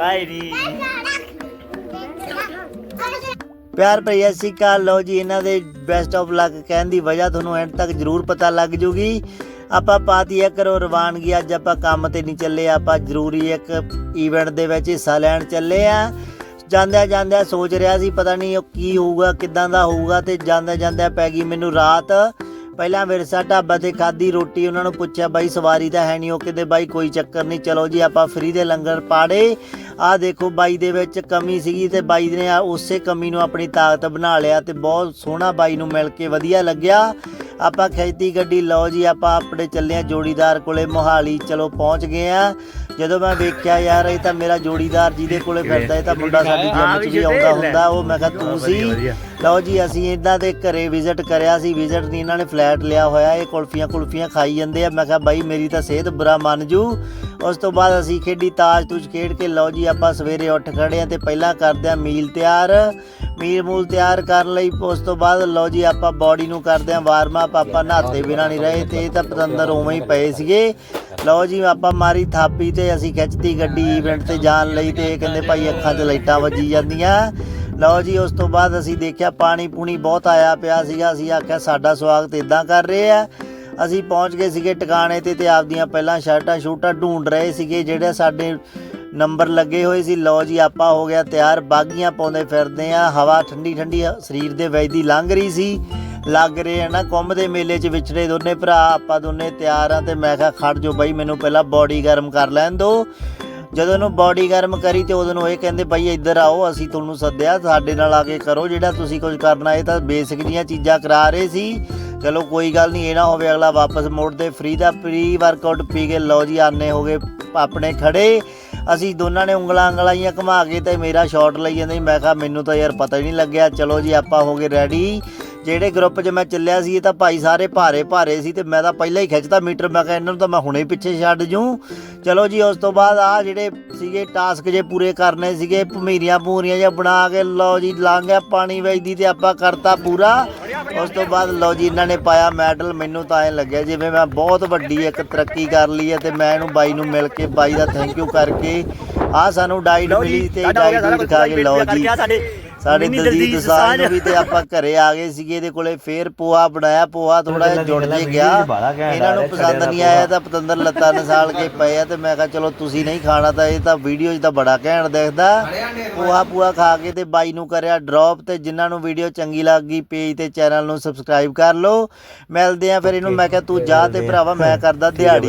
ਆਈ ਪਿਆਰ ਭਰੀ ਸਤਿ ਸ਼੍ਰੀ ਅਕਾਲ। ਲੋ ਜੀ, ਇਹਨਾਂ ਦੇ ਬੈਸਟ ਆਫ ਲੱਕ ਕਹਿਣ ਦੀ ਵਜ੍ਹਾ ਤੁਹਾਨੂੰ ਐਂਡ ਤੱਕ ਜ਼ਰੂਰ ਪਤਾ ਲੱਗ ਜੂਗੀ। ਆਪਾਂ ਪਾਤੀ ਹੈ ਕਰੋ ਰਵਾਨਗੀ, ਅੱਜ ਆਪਾਂ ਕੰਮ ਤੇ ਨਹੀਂ ਚੱਲੇ, ਆਪਾਂ ਜ਼ਰੂਰੀ ਇੱਕ ਇਵੈਂਟ ਦੇ ਵਿੱਚ ਹਿੱਸਾ ਲੈਣ ਚੱਲੇ ਆ। ਜਾਂਦਿਆਂ ਜਾਂਦਿਆਂ ਸੋਚ ਰਿਹਾ ਸੀ, ਪਤਾ ਨਹੀਂ ਉਹ ਕੀ ਹੋਊਗਾ, ਕਿੱਦਾਂ ਦਾ ਹੋਊਗਾ, ਤੇ ਜਾਂਦਿਆਂ ਜਾਂਦਿਆਂ ਪੈ ਗਈ ਮੈਨੂੰ ਰਾਤ। ਪਹਿਲਾਂ ਵਿਰਸਾ ਢਾਬਾ ਤੇ ਖਾਦੀ ਰੋਟੀ ਉਹਨਾਂ ਨੂੰ ਪੁੱਛਿਆ, ਬਾਈ, ਸਵਾਰੀ ਤਾਂ ਹੈ ਨਹੀਂ ਉਹ ਕਿਤੇ ਬਾਈ, ਕੋਈ ਚੱਕਰ ਨਹੀਂ ਚਲੋ ਜੀ, ਆਪਾਂ ਫ੍ਰੀ ਦੇ ਲੰਗਰ ਪਾੜੇ। ਆਹ ਦੇਖੋ, ਬਾਈ ਦੇ ਵਿੱਚ ਕਮੀ ਸੀਗੀ ਤੇ ਬਾਈ ਨੇ ਉਸੇ ਕਮੀ ਨੂੰ ਆਪਣੀ ਤਾਕਤ ਬਣਾ ਲਿਆ ਤੇ ਬਹੁਤ ਸੋਹਣਾ ਬਾਈ ਨੂੰ ਮਿਲ ਕੇ ਵਧੀਆ ਲੱਗਿਆ। ਆਪਾਂ ਖੈਤੀ ਗੱਡੀ ਲਓ ਜੀ ਆਪਾਂ ਆਪਣੇ ਚੱਲੇ ਆ ਜੋੜੀਦਾਰ ਕੋਲੇ ਮੋਹਾਲੀ ਚਲੋ ਪਹੁੰਚ ਗਏ ਆ ਜਦੋਂ ਮੈਂ ਵੇਖਿਆ ਯਾਰ ਇਹ ਤਾਂ ਮੇਰਾ ਜੋੜੀਦਾਰ ਜਿਹਦੇ ਕੋਲੇ ਫਿਰਦਾ ਇਹ ਤਾਂ ਮੁੰਡਾ ਸਾਡੀ ਜਿੰਮ 'ਚ ਵੀ ਆਉਂਦਾ ਹੁੰਦਾ ਉਹ ਮੈਂ ਕਿਹਾ ਤੂੰ ਸੀ? ਲਓ ਜੀ ਅਸੀਂ ਇਦਾਂ ਦੇ ਘਰੇ ਵਿਜ਼ਿਟ ਕਰਿਆ ਸੀ ਵਿਜ਼ਿਟ ਨਹੀਂ ਇਹਨਾਂ ਨੇ ਫਲੈਟ ਲਿਆ ਹੋਇਆ ਇਹ ਕੁਲਫੀਆਂ ਕੁਲਫੀਆਂ ਖਾਈ ਜਾਂਦੇ ਆ। ਮੈਂ ਕਿਹਾ ਬਾਈ ਮੇਰੀ ਤਾਂ ਸਿਹਤ ਬੁਰਾ ਮੰਨ ਜੂ। ਉਸ ਤੋਂ ਬਾਅਦ ਅਸੀਂ ਖੇਡੀ ਤਾਜ ਤੁਜ ਖੇਡ ਕੇ ਲਓ ਜੀ, ਆਪਾਂ ਸਵੇਰੇ ਉੱਠ ਖੜੇ ਆ ਤੇ ਪਹਿਲਾਂ ਕਰਦੇ ਆ ਮੀਲ ਤਿਆਰ। ਮੀਲ ਮੂਲ ਤਿਆਰ ਕਰਨ ਲਈ ਉਸ ਤੋਂ ਬਾਅਦ ਲਓ ਜੀ, ਆਪਾਂ ਬਾਡੀ ਨੂੰ ਕਰਦੇ ਆ ਵਾਰਮ ਅਪ ਆਪਾਂ ਨਹਾਤੇ ਬਿਨਾਂ ਨਹੀਂ ਰਹੇ ਤੇ ਇਹ ਤਾਂ ਪਤੰਦਰ ਉਵੇਂ ਹੀ ਪਏ ਸੀਗੇ। ਲਓ ਜੀ, ਆਪਾਂ ਮਾਰੀ ਥਾਪੀ ਤੇ ਅਸੀਂ ਖਿੱਚਤੀ ਗੱਡੀ ਇਵੈਂਟ ਤੇ ਜਾਣ ਲਈ ਤੇ ਕਹਿੰਦੇ ਭਾਈ ਅੱਖਾਂ 'ਚ ਲਾਈਟਾਂ ਵੱਜੀ ਜਾਂਦੀਆਂ। ਲਓ ਜੀ, ਉਸ ਤੋਂ ਬਾਅਦ ਅਸੀਂ ਦੇਖਿਆ ਪਾਣੀ ਪੂਣੀ ਬਹੁਤ ਆਇਆ ਪਿਆ ਸੀਗਾ, ਅਸੀਂ ਆਖਿਆ ਸਾਡਾ ਸਵਾਗਤ ਇਦਾਂ ਕਰ ਰਹੇ ਆ। ਅਸੀਂ ਪਹੁੰਚ ਗਏ ਸੀਗੇ ਟਿਕਾਣੇ ਤੇ ਤੇ ਆਪਦੀਆਂ ਪਹਿਲਾਂ ਸ਼ਰਟਾਂ ਸ਼ੂਟਾਂ ਢੂੰਡ ਰਹੇ ਸੀਗੇ, ਜਿਹੜੇ ਸਾਡੇ ਨੰਬਰ ਲੱਗੇ ਹੋਏ ਸੀ। ਲਓ ਜੀ, ਆਪਾਂ ਹੋ ਗਿਆ ਤਿਆਰ, ਬਾਗੀਆਂ ਪਾਉਂਦੇ ਫਿਰਦੇ ਆ ਹਵਾ ਠੰਡੀ ਠੰਡੀ, ਸਰੀਰ ਦੇ ਵਿੱਚ ਦੀ ਲੰਘ ਰਹੀ ਸੀ। ਲੱਗ ਰਹੇ ਆ ਨਾ ਕੁੰਭ ਦੇ ਮੇਲੇ 'ਚ ਵਿਚੜੇ ਦੋਨੇ ਭਰਾ, ਆਪਾਂ ਦੋਨੇ ਤਿਆਰ ਆ ਤੇ ਮੈਂ ਕਿਹਾ, ਖੜ ਜੋ ਬਾਈ, ਮੈਨੂੰ ਪਹਿਲਾਂ ਬਾਡੀ ਗਰਮ ਕਰ ਲੈਣ ਦਿਓ ਜਦੋਂ ਉਹਨੂੰ ਬਾਡੀ ਗਰਮ ਕਰੀ ਤੇ ਉਦੋਂ ਨੂੰ ਇਹ ਕਹਿੰਦੇ ਭਾਈ ਇੱਧਰ ਆਓ, ਅਸੀਂ ਤੁਹਾਨੂੰ ਸੱਦਿਆ, ਸਾਡੇ ਨਾਲ ਆ ਕੇ ਕਰੋ ਜਿਹੜਾ ਤੁਸੀਂ ਕੁਝ ਕਰਨਾ, ਇਹ ਤਾਂ ਬੇਸਿਕ ਜੀਆਂ ਚੀਜ਼ਾਂ ਕਰਾ ਰਹੇ ਸੀ। ਚਲੋ ਕੋਈ ਗੱਲ ਨਹੀਂ, ਇਹ ਨਾ ਹੋਵੇ ਅਗਲਾ ਵਾਪਸ ਮੋੜਦੇ ਫ੍ਰੀ ਦਾ ਪ੍ਰੀ ਵਰਕਆਊਟ ਪੀ ਕੇ ਲਓ ਜੀ, ਆਨੇ ਹੋ ਗਏ ਆਪਣੇ ਖੜੇ। ਅਸੀਂ ਦੋਨਾਂ ਨੇ ਉਂਗਲਾਂ ਉਂਗਲਾਈਆਂ ਘੁਮਾ ਕੇ ਤੇ ਮੇਰਾ ਸ਼ਾਟ ਲਈ ਜਾਂਦੇ ਸੀ। ਮੈਂ ਕਿਹਾ, ਮੈਨੂੰ ਤਾਂ ਯਾਰ ਪਤਾ ਹੀ ਨਹੀਂ ਲੱਗਿਆ। ਚਲੋ ਜੀ, ਆਪਾਂ ਹੋ ਗਏ ਰੈਡੀ ਜਿਹੜੇ ਗਰੁੱਪ 'ਚ ਮੈਂ ਚੱਲਿਆ ਸੀ, ਇਹ ਤਾਂ ਭਾਈ ਸਾਰੇ ਭਾਰੇ ਭਾਰੇ ਸੀ ਤੇ ਮੈਂ ਤਾਂ ਪਹਿਲਾਂ ਹੀ ਖਿੱਚਦਾ ਮੀਟਰ। ਮੈਂ ਕਿਹਾ, ਇਹਨਾਂ ਨੂੰ ਤਾਂ ਮੈਂ ਹੁਣੇ ਪਿੱਛੇ ਛੱਡ ਜੂੰ। ਚਲੋ ਜੀ, ਉਸ ਤੋਂ ਬਾਅਦ ਆ ਜਿਹੜੇ ਸੀਗੇ ਟਾਸਕ ਜੇ ਪੂਰੇ ਕਰਨੇ ਸੀਗੇ, ਭਮੀਰੀਆਂ ਪੂਰੀਆਂ ਜਾਂ ਬਣਾ ਕੇ ਲਓ ਜੀ, ਲਾਂਘਿਆ ਪਾਣੀ ਵੇਚਦੀ ਤੇ ਆਪਾਂ ਕਰਤਾ ਪੂਰਾ। ਉਸ ਤੋਂ ਬਾਅਦ ਲਓ ਜੀ ਇਹਨਾਂ ਨੇ ਪਾਇਆ ਮੈਡਲ ਮੈਨੂੰ ਤਾਂ ਐ ਲੱਗਿਆ ਜਿਵੇਂ ਮੈਂ ਬਹੁਤ ਵੱਡੀ ਇੱਕ ਤਰੱਕੀ ਕਰ ਲਈ ਹੈ ਤੇ ਮੈਂ ਇਹਨੂੰ ਬਾਈ ਨੂੰ ਮਿਲ ਕੇ ਬਾਈ ਦਾ ਥੈਂਕ ਯੂ ਕਰਕੇ ਆ ਸਾਨੂੰ ਡਾਈਟ ਮਿਲੀ ਤੇ ਡਾਈਟ ਖਾ ਕੇ ਲਓ ਜੀ। ਸਾਡੇ ਦਲਜੀਤ ਸਾਹ ਨੂੰ ਵੀ ਤੇ ਆਪਾਂ ਘਰੇ ਆ ਗਏ ਸੀਗੇ ਇਹਦੇ ਕੋਲੇ ਫੇਰ ਪੋਹਾ ਬਣਾਇਆ ਪੋਹਾ ਥੋੜਾ ਜਿਹਾ ਜੁੜ ਜੇ ਗਿਆ। ਇਹਨਾਂ ਨੂੰ ਪਸੰਦ ਨਹੀਂ ਆਇਆ ਤਾਂ ਪਤੰਦਰ ਲੱਤਾਂ ਨਸਾਲ ਕੇ ਪਏ ਆ ਤੇ ਮੈਂ ਕਿਹਾ ਚਲੋ ਤੁਸੀਂ ਨਹੀਂ ਖਾਣਾ ਤਾਂ ਇਹ ਤਾਂ ਵੀਡੀਓ 'ਚ ਤਾਂ ਬੜਾ ਘੈਂਟ ਦਿਖਦਾ। ਪੋਹਾ ਪੂਹਾ ਖਾ ਕੇ ਤੇ ਬਾਈ ਨੂੰ ਕਰਿਆ ਡ੍ਰੌਪ ਤੇ ਜਿਨ੍ਹਾਂ ਨੂੰ ਵੀਡੀਓ ਚੰਗੀ ਲੱਗੀ ਪੇਜ ਤੇ ਚੈਨਲ ਨੂੰ ਸਬਸਕ੍ਰਾਈਬ ਕਰ ਲਓ। ਮਿਲਦੇ ਆ ਫਿਰ ਇਹਨੂੰ ਮੈਂ ਕਿਹਾ ਤੂੰ ਜਾ ਤੇ ਭਰਾਵਾ ਮੈਂ ਕਰਦਾ ਦਿਹਾੜੀ।